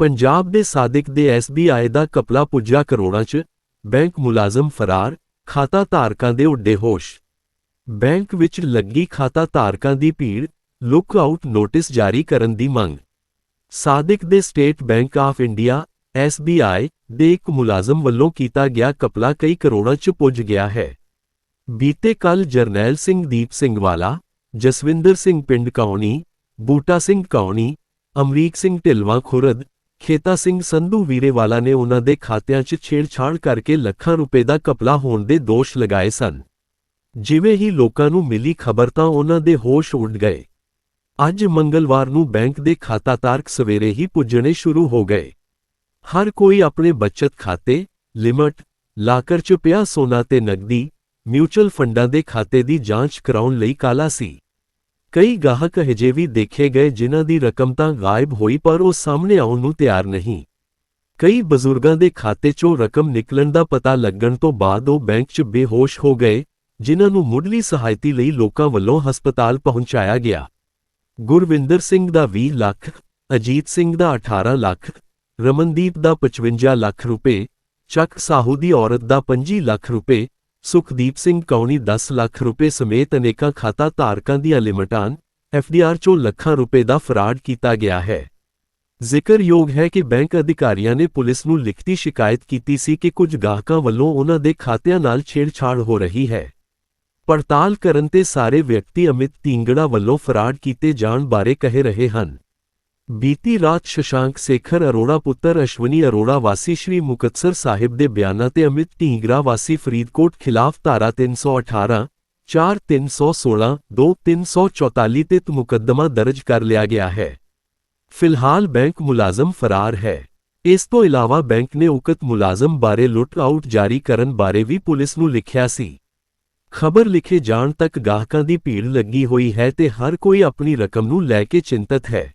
ਪੰਜਾਬ ਦੇ ਸਾਦਿਕ ਦੇ ਐਸਬੀਆਈ ਦਾ ਕਪਲਾ ਪੁੱਜਾ ਕਰੋੜਾਂ 'ਚ, ਬੈਂਕ ਮੁਲਾਜ਼ਮ ਫਰਾਰ, ਖਾਤਾ ਧਾਰਕਾਂ ਦੇ ਉੱਡੇ ਹੋਸ਼। ਬੈਂਕ ਵਿੱਚ ਲੱਗੀ ਖਾਤਾ ਧਾਰਕਾਂ ਦੀ ਭੀੜ ਲੁੱਕ ਆਊਟ ਨੋਟਿਸ ਜਾਰੀ ਕਰਨ ਦੀ ਮੰਗ। ਸਾਦਿਕ ਦੇ State Bank of India SBI ਦੇ ਇੱਕ ਮੁਲਾਜ਼ਮ ਵੱਲੋਂ ਕੀਤਾ ਗਿਆ ਕਪਲਾ ਕਈ ਕਰੋੜਾਂ 'ਚ ਪੁੱਜ ਗਿਆ ਹੈ। ਬੀਤੇ ਕੱਲ ਜਰਨੈਲ ਸਿੰਘ ਦੀਪ ਸਿੰਘ ਵਾਲਾ ਜਸਵਿੰਦਰ ਸਿੰਘ ਪਿੰਡ ਕੌਣੀ, ਬੂਟਾ ਸਿੰਘ ਕੌਣੀ, ਅਮਰੀਕ ਸਿੰਘ ਢਿਲਵਾਂ ਖੁਰਦ ਖੇਤਾ ਸਿੰਘ ਸੰਧੂ ਵੀਰੇਵਾਲਾ ਨੇ ਉਨ੍ਹਾਂ ਦੇ ਖਾਤਿਆਂ 'ਚ ਛੇੜਛਾੜ ਕਰਕੇ ਲੱਖਾਂ ਰੁਪਏ ਦਾ ਕਪਲਾ ਹੋਣ ਦੇ ਦੋਸ਼ ਲਗਾਏ ਸਨ। ਜਿਵੇਂ ਹੀ ਲੋਕਾਂ ਨੂੰ ਮਿਲੀ ਖਬਰ ਤਾਂ ਉਹਨਾਂ ਦੇ ਹੋਸ਼ ਉੱਡ ਗਏ। ਅੱਜ ਮੰਗਲਵਾਰ ਨੂੰ ਬੈਂਕ ਦੇ ਖਾਤਾਧਾਰਕ ਸਵੇਰੇ ਹੀ ਪੁੱਜਣੇ ਸ਼ੁਰੂ ਹੋ ਗਏ। ਹਰ ਕੋਈ ਆਪਣੇ ਬਚਤ ਖਾਤੇ, ਲਿਮਟ, ਲਾਕਰ 'ਚ ਪਿਆ ਸੋਨਾ ਤੇ ਨਗਦੀ ਮਿਊਚੁਅਲ ਫੰਡਾਂ ਦੇ ਖਾਤੇ ਦੀ ਜਾਂਚ ਕਰਾਉਣ ਲਈ ਕਾਲਾ ਸੀ। ਕਈ ਗਾਹਕ ਹਜੇ ਵੀ ਦੇਖੇ ਗਏ ਜਿਨ੍ਹਾਂ ਦੀ ਰਕਮ ਤਾਂ ਗਾਇਬ ਹੋਈ ਪਰ ਉਹ ਸਾਹਮਣੇ ਆਉਣ ਨੂੰ ਤਿਆਰ ਨਹੀਂ। ਕਈ ਬਜ਼ੁਰਗਾਂ ਦੇ ਖਾਤੇ 'ਚੋਂ ਰਕਮ ਨਿਕਲਣ ਦਾ ਪਤਾ ਲੱਗਣ ਤੋਂ ਬਾਅਦ ਉਹ ਬੈਂਕ 'ਚ ਬੇਹੋਸ਼ ਹੋ ਗਏ, ਜਿਨ੍ਹਾਂ ਨੂੰ ਮੁੱਢਲੀ ਸਹਾਇਤਾ ਲਈ ਲੋਕਾਂ ਵੱਲੋਂ ਹਸਪਤਾਲ ਪਹੁੰਚਾਇਆ ਗਿਆ। ਗੁਰਵਿੰਦਰ ਸਿੰਘ ਦਾ 20 ਲੱਖ, ਅਜੀਤ ਸਿੰਘ ਦਾ 18 ਲੱਖ, ਰਮਨਦੀਪ ਦਾ 55 ਲੱਖ ਰੁਪਏ, ਚੱਕ ਸਾਹੂ ਦੀ ਔਰਤ ਦਾ 25 ਲੱਖ ਰੁਪਏ ਸੁਖਦੀਪ ਸਿੰਘ ਕੌਣੀ 10 ਲੱਖ ਰੁਪਏ ਸਮੇਤ ਅਨੇਕਾਂ ਖਾਤਾ ਧਾਰਕਾਂ ਦੀਆਂ ਲਿਮਟਾਂ ਐਫਡੀਆਰ ਚੋਂ ਲੱਖਾਂ ਰੁਪਏ ਦਾ ਫਰਾਡ ਕੀਤਾ ਗਿਆ ਹੈ। ਜ਼ਿਕਰਯੋਗ ਹੈ ਕਿ ਬੈਂਕ ਅਧਿਕਾਰੀਆਂ ਨੇ ਪੁਲਿਸ ਨੂੰ ਲਿਖਤੀ ਸ਼ਿਕਾਇਤ ਕੀਤੀ ਸੀ ਕਿ ਕੁਝ ਗਾਹਕਾਂ ਵੱਲੋਂ ਉਹਨਾਂ ਦੇ ਖਾਤਿਆਂ ਨਾਲ ਛੇੜਛਾੜ ਹੋ ਰਹੀ ਹੈ। ਪੜਤਾਲ ਕਰਨ ਤੇ ਸਾਰੇ ਵਿਅਕਤੀ ਅਮਿਤ ਢੀਂਗੜਾ ਵੱਲੋਂ ਫਰਾਡ ਕੀਤੇ ਜਾਣ ਬਾਰੇ ਕਹਿ ਰਹੇ ਹਨ। ਬੀਤੀ ਰਾਤ ਸ਼ਸ਼ਾਂਕ ਸੇਖਰ ਅਰੋੜਾ ਪੁੱਤਰ ਅਸ਼ਵਨੀ ਅਰੋੜਾ ਵਾਸੀ ਸ਼੍ਰੀ ਮੁਕਤਸਰ ਸਾਹਿਬ ਦੇ ਬਿਆਨਾਂ ਤੇ ਅਮਿਤ ਢੀਂਗਰਾ ਵਾਸੀ ਫਰੀਦਕੋਟ ਖਿਲਾਫ ਧਾਰਾ 318 4316 2344 ਤੇ ਮੁਕੱਦਮਾ ਦਰਜ ਕਰ ਲਿਆ ਗਿਆ ਹੈ। ਫਿਲਹਾਲ ਬੈਂਕ ਮੁਲਾਜ਼ਮ ਫਰਾਰ ਹੈ। ਇਸ ਤੋਂ ਇਲਾਵਾ ਬੈਂਕ ਨੇ ਉਕਤ ਮੁਲਾਜ਼ਮ ਬਾਰੇ ਲੁੱਟ ਆਊਟ ਜਾਰੀ ਕਰਨ ਬਾਰੇ ਵੀ ਪੁਲਿਸ ਨੂੰ ਲਿਖਿਆ ਸੀ। ਖਬਰ ਲਿਖੇ ਜਾਣ ਤੱਕ ਗਾਹਕਾਂ ਦੀ ਭੀੜ ਲੱਗੀ ਹੋਈ ਹੈ ਤੇ ਹਰ ਕੋਈ ਆਪਣੀ ਰਕਮ ਨੂੰ ਲੈ ਕੇ ਚਿੰਤਤ ਹੈ।